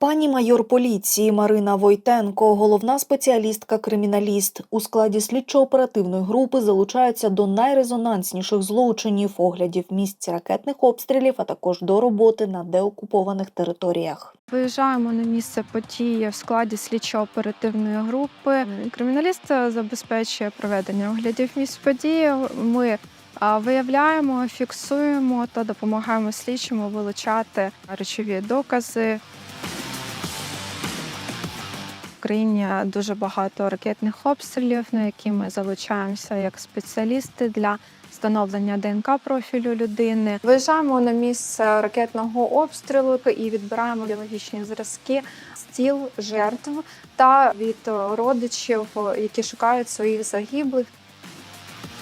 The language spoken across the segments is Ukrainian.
Пані майор поліції Марина Войтенко, головна спеціалістка-криміналіст, у складі слідчо-оперативної групи залучається до найрезонансніших злочинів, оглядів місць ракетних обстрілів, а також до роботи на деокупованих територіях. Виїжджаємо на місце події в складі слідчо-оперативної групи. Криміналіст забезпечує проведення оглядів місць події. Ми виявляємо, фіксуємо та допомагаємо слідчому вилучати речові докази. В країні дуже багато ракетних обстрілів, на які ми залучаємося як спеціалісти для встановлення ДНК профілю людини. Виїжджаємо на місце ракетного обстрілу і відбираємо біологічні зразки з тіл жертв та від родичів, які шукають своїх загиблих.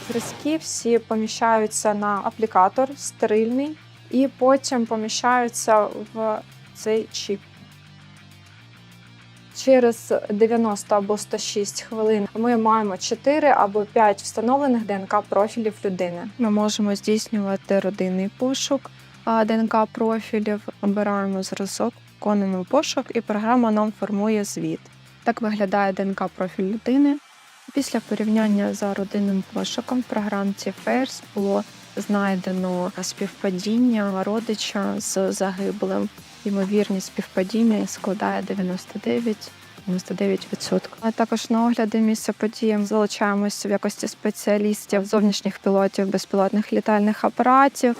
Зразки всі поміщаються на аплікатор стерильний і потім поміщаються в цей чіп. Через 90 або 106 хвилин ми маємо 4 або 5 встановлених ДНК профілів людини. Ми можемо здійснювати родинний пошук ДНК профілів, обираємо зразок, виконуємо пошук, і програма нам формує звіт. Так виглядає ДНК профіль людини. Після порівняння за родинним пошуком в програмці FAIRS було знайдено співпадіння родича з загиблим. Ймовірність співпадіння складає 99 99%. А також на огляди місця події залучаємося в якості спеціалістів, зовнішніх пілотів безпілотних літальних апаратів.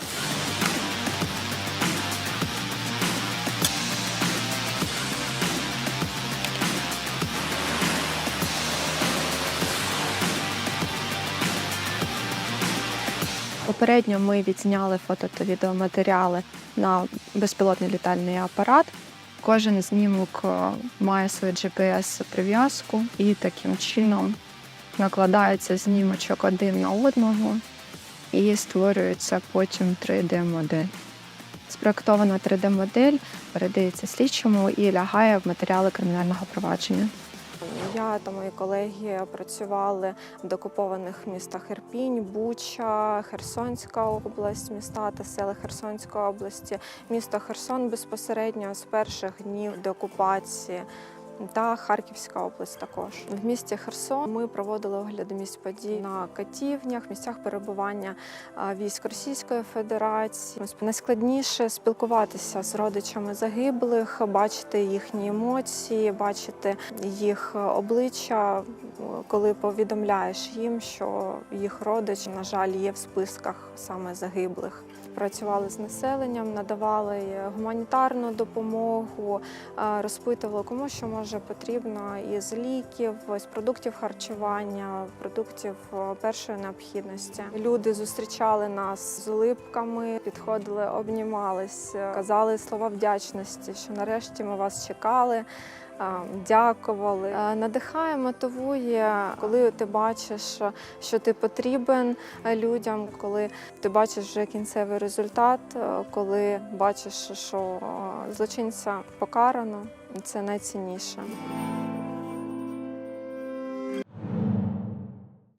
Попередньо ми відзняли фото та відеоматеріали на безпілотний літальний апарат. Кожен знімок е, має свою GPS-прив'язку і таким чином накладається знімочок один на одного і створюється потім 3D-модель. Спроектована 3D-модель передається слідчому і лягає в матеріали кримінального провадження. Я та мої колеги працювали в докупованих містах Ірпінь, Буча, Херсонська область, міста та села Херсонської області, місто Херсон безпосередньо з перших днів деокупації. Та Харківська область також в місті Херсон. Ми проводили огляди місць подій на катівнях, місцях перебування військ Російської Федерації. Найскладніше спілкуватися з родичами загиблих, бачити їхні емоції, бачити їх обличчя, коли повідомляєш їм, що їх родич, на жаль, є в списках саме загиблих. Працювали з населенням, надавали гуманітарну допомогу, розпитували, кому що може потрібно із ліків, з продуктів харчування, продуктів е, першої необхідності. Люди зустрічали нас з улипками, підходили, обнімались, е, казали слова вдячності, що нарешті ми вас чекали. Дякували, надихає, мотивує, коли ти бачиш, що ти потрібен людям, коли ти бачиш вже кінцевий результат, коли бачиш, що злочинця покарано, це найцінніше.